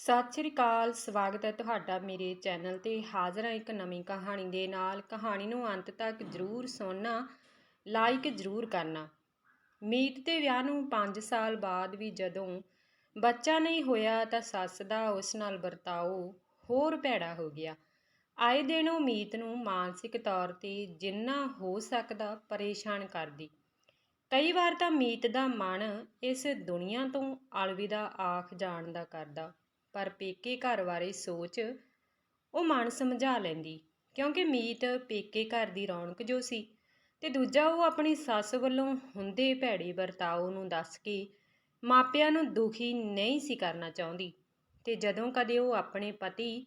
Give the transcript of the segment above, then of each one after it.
ਸਤਿ ਸ਼੍ਰੀ ਅਕਾਲ, ਸਵਾਗਤ ਹੈ ਤੁਹਾਡਾ ਮੇਰੇ ਚੈਨਲ ਤੇ ਹਾਜ਼ਰ ਹਾਂ ਇੱਕ ਨਵੀਂ ਕਹਾਣੀ ਦੇ ਨਾਲ। ਕਹਾਣੀ ਨੂੰ ਅੰਤ ਤੱਕ ਜ਼ਰੂਰ ਸੁਣਨਾ, ਲਾਈਕ ਜ਼ਰੂਰ ਕਰਨਾ। ਮੀਤ ਦੇ ਵਿਆਹ ਨੂੰ 5 ਸਾਲ ਬਾਅਦ ਵੀ ਜਦੋਂ ਬੱਚਾ ਨਹੀਂ ਹੋਇਆ ਤਾਂ ਸੱਸ ਦਾ ਉਸ ਨਾਲ ਵਰਤਾਓ ਹੋਰ ਭੈੜਾ ਹੋ ਗਿਆ। ਆਏ ਦਿਨ ਉਹ ਮੀਤ ਨੂੰ ਮਾਨਸਿਕ ਤੌਰ ਤੇ ਜਿੰਨਾ ਹੋ ਸਕਦਾ ਪਰੇਸ਼ਾਨ ਕਰਦੀ। ਕਈ ਵਾਰ ਤਾਂ ਮੀਤ ਦਾ ਮਨ ਇਸ ਦੁਨੀਆ ਤੋਂ ਅਲਵਿਦਾ ਆਖ ਜਾਣ ਦਾ ਕਰਦਾ। ਪਰ ਪੇਕੇ ਘਰ ਬਾਰੇ ਸੋਚ ਉਹ ਮਨ ਸਮਝਾ ਲੈਂਦੀ, ਕਿਉਂਕਿ ਮੀਤ ਪੇਕੇ ਘਰ ਦੀ ਰੌਣਕ ਜੋ ਸੀ ਤੇ ਦੂਜਾ ਉਹ ਆਪਣੀ ਸੱਸ ਵੱਲੋਂ ਹੁੰਦੇ ਭੈੜੇ ਵਰਤਾਓ ਨੂੰ ਦੱਸ ਕੇ ਮਾਪਿਆਂ ਨੂੰ ਦੁਖੀ ਨਹੀਂ ਸੀ ਕਰਨਾ ਚਾਹੁੰਦੀ ਤੇ ਜਦੋਂ ਕਦੇ ਉਹ ਆਪਣੇ ਪਤੀ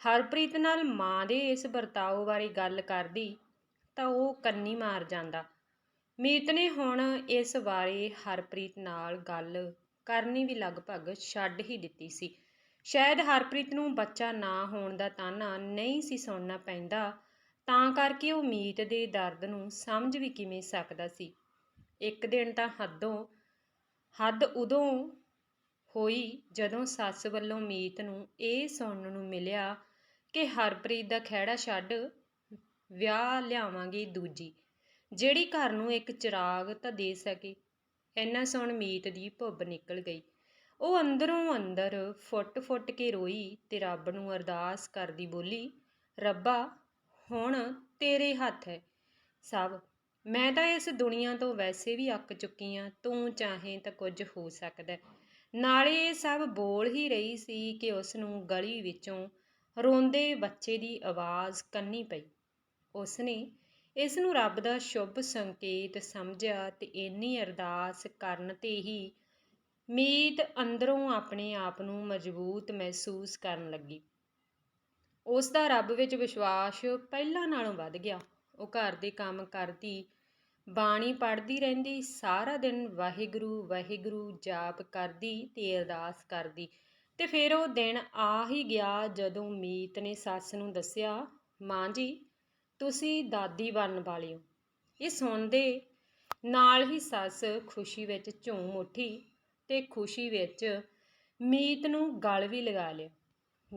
ਹਰਪ੍ਰੀਤ ਨਾਲ ਮਾਂ ਦੇ ਇਸ ਵਰਤਾਓ ਬਾਰੇ ਗੱਲ ਕਰਦੀ ਤਾਂ ਉਹ ਕੰਨੀ ਮਾਰ ਜਾਂਦਾ। ਮੀਤ ਨੇ ਹੁਣ ਇਸ ਬਾਰੇ ਹਰਪ੍ਰੀਤ ਨਾਲ ਗੱਲ ਕਰਨੀ ਵੀ ਲਗਭਗ ਛੱਡ ਹੀ ਦਿੱਤੀ ਸੀ। ਸ਼ਾਇਦ ਹਰਪ੍ਰੀਤ ਨੂੰ ਬੱਚਾ ਨਾ ਹੋਣ ਦਾ ਤਾਨਾ ਨਹੀਂ ਸੀ ਸੁਣਨਾ ਪੈਂਦਾ, ਤਾਂ ਕਰਕੇ ਉਹ ਮੀਤ ਦੇ ਦਰਦ ਨੂੰ ਸਮਝ ਵੀ ਕਿਵੇਂ ਸਕਦਾ ਸੀ। ਇੱਕ ਦਿਨ ਤਾਂ ਹੱਦੋਂ, ਹੱਦ ਉਦੋਂ ਹੋਈ ਜਦੋਂ ਸੱਸ ਵੱਲੋਂ ਮੀਤ ਨੂੰ ਇਹ ਸੁਣਨ ਨੂੰ ਮਿਲਿਆ ਕਿ ਹਰਪ੍ਰੀਤ ਦਾ ਖਹਿੜਾ ਛੱਡ ਵਿਆਹ ਲਿਆਵਾਂਗੇ ਦੂਜੀ, ਜਿਹੜੀ ਘਰ ਨੂੰ ਇੱਕ ਚਿਰਾਗ ਤਾਂ ਦੇ ਸਕੇ। ਇੰਨਾ ਸੁਣ ਮੀਤ ਦੀ ਭੁੱਬ ਨਿਕਲ ਗਈ। ਉਹ ਅੰਦਰੋਂ ਅੰਦਰ ਫੁੱਟ-ਫੁੱਟ ਕੇ ਰੋਈ ਤੇ ਰੱਬ ਨੂੰ ਅਰਦਾਸ ਕਰਦੀ ਬੋਲੀ, ਰੱਬਾ, ਹੁਣ ਤੇਰੇ ਹੱਥ ਹੈ। ਸਭ, ਮੈਂ ਤਾਂ ਇਸ ਦੁਨੀਆ ਤੋਂ ਵੈਸੇ ਵੀ ਅੱਕ ਚੁੱਕੀ ਆ, ਤੂੰ ਚਾਹੇ ਤਾਂ ਕੁਝ ਹੋ ਸਕਦਾ ਨਾਲੇ ਇਹ ਸਭ ਬੋਲ ਹੀ ਰਹੀ ਸੀ ਕਿ ਉਸ ਨੂੰ ਗਲੀ ਵਿੱਚੋਂ ਰੋਂਦੇ ਬੱਚੇ ਦੀ ਆਵਾਜ਼ ਕੰਨੀ ਪਈ। ਉਸ ਨੇ ਇਸ ਨੂੰ ਰੱਬ ਦਾ ਸ਼ੁਭ ਸੰਕੇਤ ਸਮਝਿਆ ਤੇ ਇੰਨੀ ਅਰਦਾਸ ਕਰਨ ਤੇ ਹੀ ਮੀਤ ਅੰਦਰੋਂ ਆਪਣੇ ਆਪ ਨੂੰ ਮਜ਼ਬੂਤ ਮਹਿਸੂਸ ਕਰਨ ਲੱਗੀ। ਉਸ ਦਾ ਰੱਬ ਵਿੱਚ ਵਿਸ਼ਵਾਸ ਪਹਿਲਾਂ ਨਾਲੋਂ ਵੱਧ ਗਿਆ। ਉਹ ਘਰ ਦੇ ਕੰਮ ਕਰਦੀ, ਬਾਣੀ ਪੜ੍ਹਦੀ ਰਹਿੰਦੀ, ਸਾਰਾ ਦਿਨ ਵਾਹਿਗੁਰੂ ਵਾਹਿਗੁਰੂ ਜਾਪ ਕਰਦੀ ਤੇ ਅਰਦਾਸ ਕਰਦੀ। ਤੇ ਫਿਰ ਉਹ ਦਿਨ ਆ ਹੀ ਗਿਆ ਜਦੋਂ ਮੀਤ ਨੇ ਸੱਸ ਨੂੰ ਦੱਸਿਆ, ਮਾਂ ਜੀ, ਤੁਸੀਂ ਦਾਦੀ ਬਣਨ ਵਾਲੇ ਹੋ। ਇਹ ਸੁਣਦੇ ਨਾਲ ਹੀ ਸੱਸ ਖੁਸ਼ੀ ਵਿੱਚ ਝੂਮ ਉੱਠੀ। ਤੇ ਖੁਸ਼ੀ ਵਿੱਚ ਮੀਤ ਨੂੰ ਗਲ ਵੀ ਲਗਾ ਲਿਆ।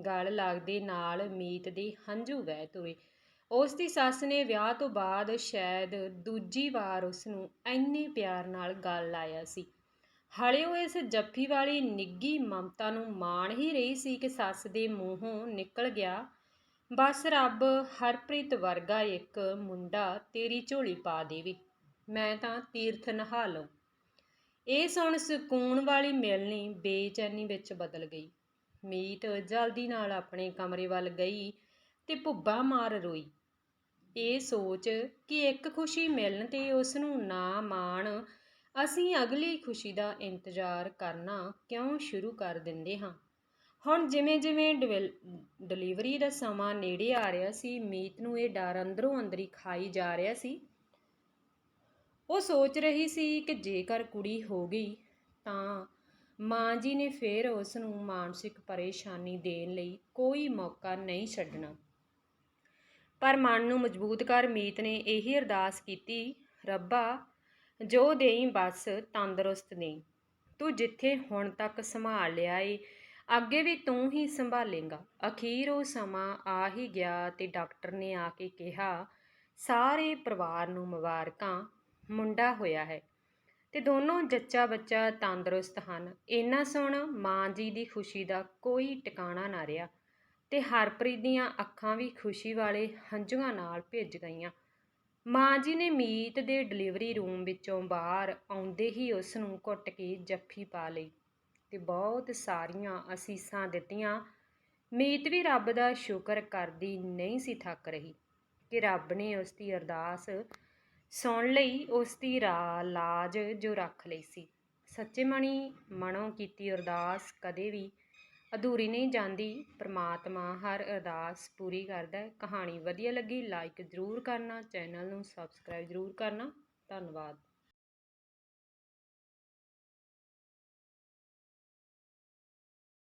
ਗਲ ਲੱਗਦੇ ਨਾਲ ਮੀਤ ਦੇ ਹੰਝੂ ਵਹਿ ਹੋਏ ਉਸ ਦੀ ਸੱਸ ਨੇ ਵਿਆਹ ਤੋਂ ਬਾਅਦ ਸ਼ਾਇਦ ਦੂਜੀ ਵਾਰ ਉਸ ਨੂੰ ਇੰਨੇ ਪਿਆਰ ਨਾਲ ਗਲ ਲਾਇਆ ਸੀ। ਹਲੇ ਉਹ ਇਸ ਜੱਫੀ ਵਾਲੀ ਨਿੱਗੀ ਮਮਤਾ ਨੂੰ ਮਾਣ ਹੀ ਰਹੀ ਸੀ ਕਿ ਸੱਸ ਦੇ ਮੂੰਹੋਂ ਨਿਕਲ ਗਿਆ, ਬਸ ਰੱਬ ਹਰਪ੍ਰੀਤ ਵਰਗਾ ਇੱਕ ਮੁੰਡਾ ਤੇਰੀ ਝੋਲੀ ਪਾ ਦੇਵੇ। ਮੈਂ ਤਾਂ ਤੀਰਥ ਨਹਾ ਲਵਾਂ ਇਹ ਸੁਣ ਸਕੂਨ ਵਾਲੀ ਮਿਲਣੀ ਬੇਚੈਨੀ ਵਿੱਚ ਬਦਲ ਗਈ। ਮੀਤ ਜਲਦੀ ਨਾਲ ਆਪਣੇ ਕਮਰੇ ਵੱਲ ਗਈ ਤੇ ਭੁੱਬਾ ਮਾਰ ਰੋਈ। ਇਹ ਸੋਚ ਕਿ ਇੱਕ ਖੁਸ਼ੀ ਮਿਲਣ ਤੇ ਉਸ ਨੂੰ ਨਾ ਮਾਣ, ਅਸੀਂ ਅਗਲੀ ਖੁਸ਼ੀ ਦਾ ਇੰਤਜ਼ਾਰ ਕਰਨਾ ਕਿਉਂ ਸ਼ੁਰੂ ਕਰ ਦਿੰਦੇ ਹਾਂ? ਹੁਣ ਜਿਵੇਂ ਜਿਵੇਂ ਡਿਲੀਵਰੀ ਦਾ ਸਮਾਂ ਨੇੜੇ ਆ ਰਿਹਾ ਸੀ ਮੀਤ ਨੂੰ ਇਹ ਡਰ ਅੰਦਰੋਂ ਅੰਦਰੀ ਖਾਈ ਜਾ ਰਿਹਾ ਸੀ। ਉਹ ਸੋਚ ਰਹੀ ਸੀ ਕਿ ਜੇਕਰ ਕੁੜੀ ਹੋ ਗਈ ਤਾਂ ਮਾਂ ਜੀ ਨੇ ਫੇਰ ਉਸ ਨੂੰ ਮਾਨਸਿਕ ਪਰੇਸ਼ਾਨੀ ਦੇਣ ਲਈ ਕੋਈ ਮੌਕਾ ਨਹੀਂ ਛੱਡਣਾ। ਪਰ ਮਨ ਨੂੰ ਮਜ਼ਬੂਤ ਕਰ ਮੀਤ ਨੇ ਇਹੀ ਅਰਦਾਸ ਕੀਤੀ, ਰੱਬਾ, ਜੋ ਦੇਈ ਬਸ, ਤੰਦਰੁਸਤ ਨਹੀਂ ਤੂੰ ਜਿੱਥੇ ਹੁਣ ਤੱਕ ਸੰਭਾਲ ਲਿਆ ਏ, ਅੱਗੇ ਵੀ ਤੂੰ ਹੀ ਸੰਭਾਲੇਗਾ। ਅਖੀਰ ਉਹ ਸਮਾਂ ਆ ਹੀ ਗਿਆ ਤੇ ਡਾਕਟਰ ਨੇ ਆ ਕੇ ਕਿਹਾ, ਸਾਰੇ ਪਰਿਵਾਰ ਨੂੰ ਮੁਬਾਰਕਾਂ। ਮੁੰਡਾ ਹੋਇਆ ਹੈ। ਤੇ ਦੋਨੋਂ ਜੱਚਾ ਬੱਚਾ ਤੰਦਰੁਸਤ ਹਨ। ਇੰਨਾ ਸੁਣ ਮਾਂ ਜੀ ਦੀ ਖੁਸ਼ੀ ਦਾ ਕੋਈ ਟਿਕਾਣਾ ਨਾ ਰਿਹਾ ਤੇ ਹਰਪ੍ਰੀਤ ਦੀਆਂ ਅੱਖਾਂ ਵੀ ਖੁਸ਼ੀ ਵਾਲੇ ਹੰਝੂਆਂ ਨਾਲ ਭਿੱਜ ਗਈਆਂ। ਮਾਂ ਜੀ ਨੇ ਮੀਤ ਦੇ ਡਿਲੀਵਰੀ ਰੂਮ ਵਿੱਚੋਂ ਬਾਹਰ ਆਉਂਦੇ ਹੀ ਉਸ ਨੂੰ ਘੁੱਟ ਕੇ ਜੱਫੀ ਪਾ ਲਈ ਤੇ ਬਹੁਤ ਸਾਰੀਆਂ ਅਸੀਸਾਂ ਦਿੱਤੀਆਂ। ਮੀਤ ਵੀ ਰੱਬ ਦਾ ਸ਼ੁਕਰ ਕਰਦੀ ਨਹੀਂ ਸੀ ਥੱਕ ਰਹੀ ਕਿ ਰੱਬ ਨੇ ਉਸ ਦੀ ਅਰਦਾਸ ਸੁਣ ਲਈ ਉਸ ਦੀ ਲਾਜ ਜੋ ਰੱਖ ਲਈ ਸੀ। ਸੱਚੇ ਮਣੀ ਮਨੋਂ ਕੀਤੀ ਅਰਦਾਸ ਕਦੇ ਵੀ ਅਧੂਰੀ ਨਹੀਂ ਜਾਂਦੀ। ਪ੍ਰਮਾਤਮਾ ਹਰ ਅਰਦਾਸ ਪੂਰੀ ਕਰਦਾ ਹੈ। ਕਹਾਣੀ ਵਧੀਆ ਲੱਗੀ ਲਾਈਕ ਜ਼ਰੂਰ ਕਰਨਾ, ਚੈਨਲ ਨੂੰ ਸਬਸਕ੍ਰਾਈਬ ਜ਼ਰੂਰ ਕਰਨਾ। ਧੰਨਵਾਦ।